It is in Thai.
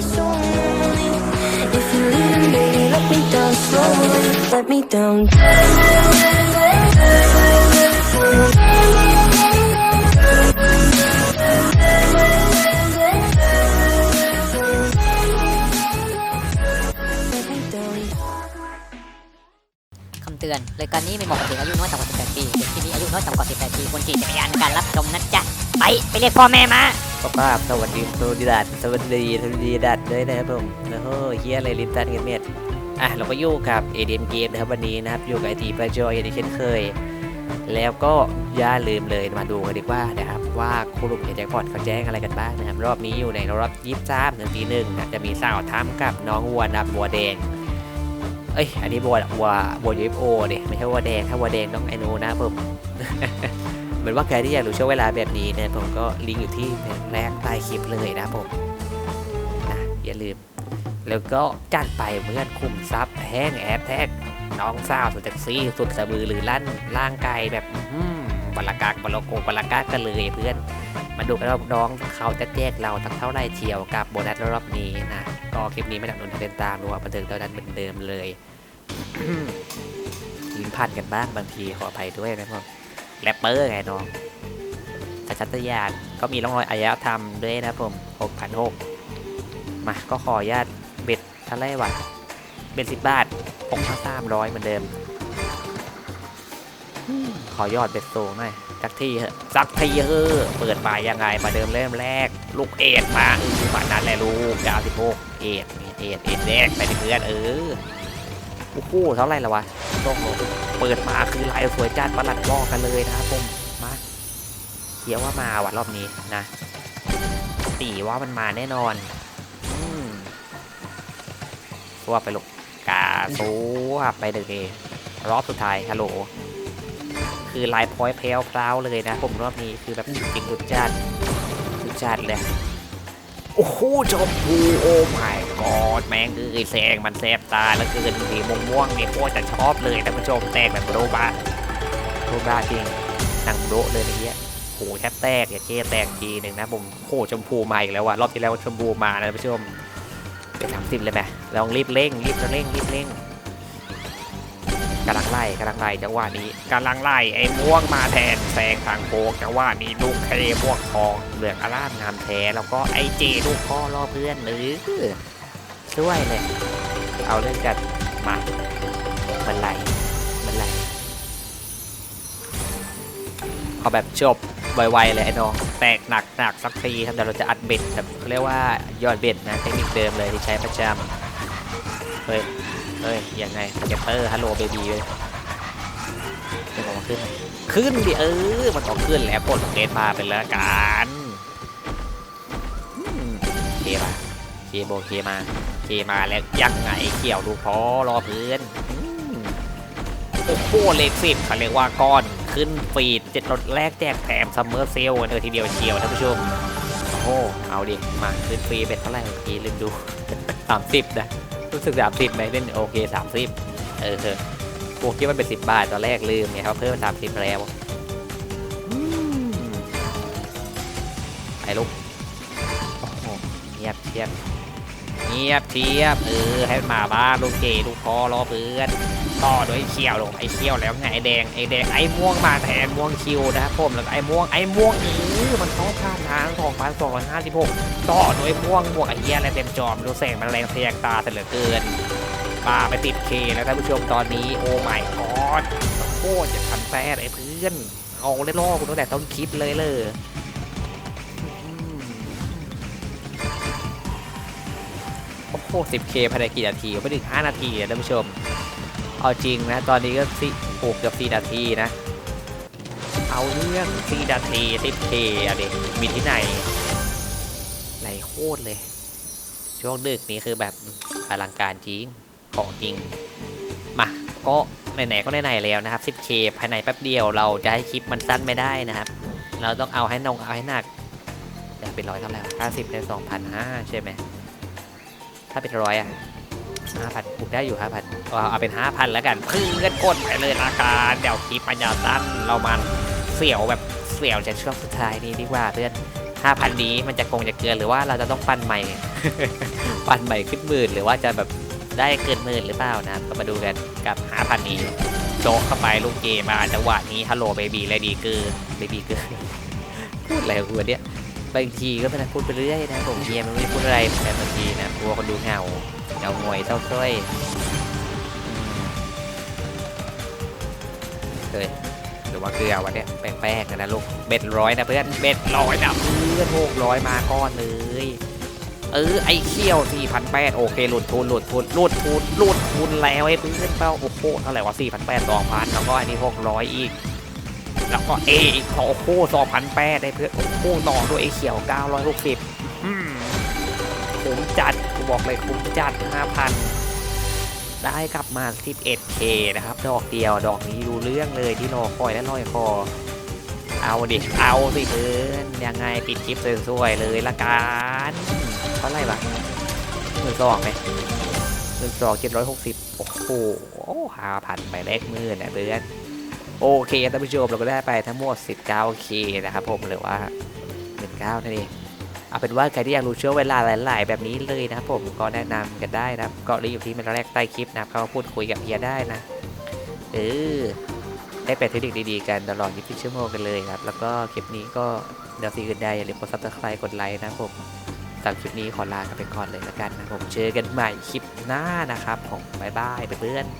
If you leave, baby, let me down slowly. Let me down. นรายการนี้ไม่เหมาะกับเด็กอายุน้อยต่ำกว่า18ปีเด็กที่มีอายุน้อยต่ำกว่า18ปีควรขี่จักรยานในการรับชมนะจ๊ะไปไปเรียกพ่อแม่มาป้าป้าสวัสดีสวัสดีดัดสวัสดีสวัสดีดัดด้วยนะครับผมโอ้โหเฮียอะไรลิ้นตันกันเม็ดอะเราก็อยู่กับ ADM Game นะครับวันนี้นะครับอยู่กับไอทีประจอยอย่างเช่นเคย แล้วก็อย่าลืมเลยมาดูกันดีกว่านะครับว่าคุรุมแจ็คพอตเขาแจ้งอะไรกันบ้างนะครับรอบนี้อยู่ในรอบยี่สิบสามหนึ่งทีหนึ่งนะจะมีสาวท้ำกับน้องวัวนับวัวแดง เอ้ย อันนี้วัววัววัวยูเอฟโอเนี่ยไม่ใช่วัวแดง ถ้าวัวแดงต้องไอโนนะผมเหมือนว่าใครที่อยากรู้ช่วงเวลาแบบนี้เนี่ยผมก็ลิงก์อยู่ที่แรกใต้คลิปเลยนะผมนะอย่าลืม แล้วก็จัดไปเมื่อนคุมซับแห้งแอดแท็กน้องสาวสุดเซ็กซี่สุดสะบือหรือลั่นร่างกายแบบ บลากากบลโกบลากากกันเลยเพื่อน มาดูกันว่าน้องเขาจะแจกเราทั้งเท่าไรเชียวกับโบนัสรอบนี้นะก็คลิปนี้ไม่จากนนเดินตามรือว่าบันเทิงเท่านั้นเหมือนเดิมเลยลิ้นพันกันบ้างบางทีขออภัยด้วยนะครับแรปเปอร์ไงน้องสัชาตญาณก็มีร่องรอยอารยธรรมด้วยนะผม6,006มาก็ขออนุญาตเบ็ดท่าไหรวะเบ็ดสิบบาทหกพันสามร้อยเหมือนเดิม อืมขอยอดเบ็ดสูงหน่อยสักทีเหอะสักทีเถอะเปิดมายังไงมาเดิมเริ่มแรก ลูกเอ็ดมาเออฝันนั้นแหละลูกดาวสิบหกเอ็ดเอ็ดเอ็ดแรกไปเพื่อนเออโอ้โหเท่าไรล้ววะต้องเปิดมาคือลายสวยจัดประหลัดบอกกันเลยนะครับผมมาเขียวว่ามาวันรอบนี้นะตีว่ามันมาแน่นอนอืมตัวไปลูกกาตัวไปเลยรอบสุดท้ายฮัลโหล คือลายพอยแพลวพราวเลยนะ ผมรอบนี้คือแบบจริงๆสุดจัดสุดจัดเลยโอ้โหชมพูโอ้ my god แมงคือแสงมันแสบตาแล้วเกินสีม่วงม่วงๆนี่โคตรจะชอบเลยท่านผู้ชมแตกแบบโรบาโรบาจริงหนังโดะเลยนะเนี้ยโหแทบแตกอย่าเก้แตกทีหนึ่งนะผมโคชมพูมาอีกแล้วว่ะรอบที่แล้วชมพูมานะท่านผู้ชมเป็นสามสิบเลยไหมลองรีบเร่งรีบเร่งรีบเร่ง กำลังไล่กำลังไล่จังหวะนี้กำลังไล่ไอ้ม่วงมาแทนแซงทางโค้งจังหวะนี้ลูกเคม่วงทองเหลืองอารามงามแท้แล้วก็ไอ้เจลูกพ่อล่อเพื่อนหรือช่วยเลยเอาเรื่องกันมามันไหลมันไหลเอาแบบจบไวๆเลยไอ้น้องแตกหนักหนักสักทีครับเดี๋ยวเราจะอัดเบ็ดแบบเขาเรียกว่ายอดเบ็ดนะเทคนิคเดิมเลยที่ใช้ประจำเฮ้ย เฮ้ยยังไงเกปเปอร์ฮัลโหลเบบีเลยจะบอกว่าขึ้น ขึ้นดิเออ มันต้องขึ้นแล้วปลดเกตพาไปแล้วกันเคมาเคโบเคมาเคมาแล้วยังไงเกี่ยวดูพอรอเพื่อนโอ้โหเลขสิบเขาเรียกว่าก้อนขึ้นฟีดเจ็ดรถแรกแจกแถมซัมเมอร์เซลกันเลยทีเดียวเชียวท่านผู้ชมโอ้โหเอาดิมาขึ้นฟรีเป็นเท่าไหร่เมื่อกี้ลืมดูสามสิบนะ รู้สึกสามสิบไหมเล่นโอเคสามสิบเออเออพวกคิดว่าเป็นสิบบาทตอนแรกลืมไงเขาเพิ่มเป็นสามสิบแล้วอืมไอ้ลูกโอ้โหเงียบเทียบ เงียบเทียบเออให้มันมาบ้างลูกเกลูกคอรอเพื่อนต่อด้วยเขียวลงไอ้เขียวแล้วไงไอ้แดงไอ้แดงไอ้ม่วงมาแทนม่วงคิวนะครับผมแล้วไอ้ม่วงไอ้ม่วงอีมันต้องข้ามทางสองพันสองร้อยห้าสิบหกต่อด้วยม่วงบวกไอ้เหี้ยอะไรเต็มจอมดูแสงมันแรงเทียงตาเสลือเกินปาไปติดเคแล้วท่านผู้ชมตอนนี้โอ้ไม่กอดโคตรจะทันแฟดไอ้เพื่อนเอาเล่นล่อกูตั้งแต่ต้นคลิปเลยเลย โอ้โห 10k ภายในกี่นาทีไม่ถึง 5 นาทีนะท่านผู้ชม เอาจริงนะ ตอนนี้ก็สิโอ้เกือบ4นาทีนะ เอาเรื่อง4นาที 10k อะเด็มีที่ไหนไหลโคตรเลย ช่วงดึกนี้คือแบบอลังการจริง ของจริง มา ก็ไหนๆก็ไหนๆแล้วนะครับ 10k ภายในแป๊บเดียวเราจะให้คลิปมันสั้นไม่ได้นะครับ เราต้องเอาให้นงเอาให้หนักเดี๋ยวเป็นร้อยเท่าไหร่ห้าสิบในสองพันห้าใช่ไหม ถ้าเป็นร้อยอะห้าพันคุมได้อยู่ห้าพันเอาเป็นห้าพันแล้วกันเพื่อนกดไปเลยละกันเดี๋ยวคลิปปัญญาสั้นเรามันเสี่ยวแบบเสี่ยวจากช่วงสุดท้ายนี้ดีกว่าเพื่อนห้าพันนี้มันจะคงจะเกินหรือว่าเราจะต้องปั้นใหม่ ปั่นใหม่ขึ้นหมื่นหรือว่าจะแบบได้เกินหมื่นหรือเปล่านะครับก็มาดูกันกับห้าพันนี้โจเข้าไปลูกเกมมาจังหวะนี้ฮัลโหลเบบีเลยดีเกินเบบีเกินพูดอะไรกูเนี่ย บางทีก็เป็นพูดไปเรื่อยนะผมเฮียมันไม่ได้พูดอะไรแต่บางทีนะกลัวคนดูเหงาเหงาหงอยเศร้าส้อยเฮ้ยหรือว่าเกลือวันเนี้ยแป้งๆนะลูกเบ็ดร้อยนะเพื่อนเบ็ดร้อยนะเพื่อนหกร้อยมาก้อนเลยเออไอเขี้ยวสี่พันแปดโอเคหลุดทุนหลุดทุนหลุดทุนหลุดทุนแล้วไอ้เพื่อนเป้าโอ้โหเท่าไหร่วะสี่พันแปดสองพันแล้วก็อันนี้หกร้อยอีก แล้วก็เออีกโอ้โหสองพันแปดได้เพื่อนโอ้โหต่อด้วยไอ้เขียวเก้าร้อยหกสิบคุ้มจัดกูบอกเลยคุ้มจัดห้าพันได้กลับมา 11k นะครับ ดอกเดียว ดอกนี้รู้เรื่องเลยที่รอคอยและลอยคอ เอาดิ เอาสิเพื่อนยังไงปิดคลิปสวยๆเลยละกันเท่าไหร่วะหมื่นสองไหมหมื่นสองเจ็ดร้อยหกสิบโอ้โหห้าพันไปแลกมื่นนะเพื่อน โอเคท่านผู้ชมเราก็ได้ไปทั้งหมด 19k นะครับผมหรือว่า 19นั่นเองเอาเป็นว่าใครที่อยากรู้ช่วงเวลาหลาย ๆ แบบนี้เลยนะครับผมก็แนะนำกันได้นะครับก็รีบที่มันแรกใต้คลิปนะครับเข้ามาพูดคุยกับเฮียได้นะเออได้ไปเทคนิคดี ๆ กันตลอด24ชั่วโมงกันเลยครับ แล้วก็คลิปนี้ก็เดี๋ยวสิ่งอื่นใดอย่าลืมกด subscribe กดไลค์นะครับผมสำหรับคลิปนี้ขอลากันไปก่อนเลยละกันนะครับผมเจอกันใหม่คลิปหน้านะครับผมบ๊ายบายเพื่อนๆ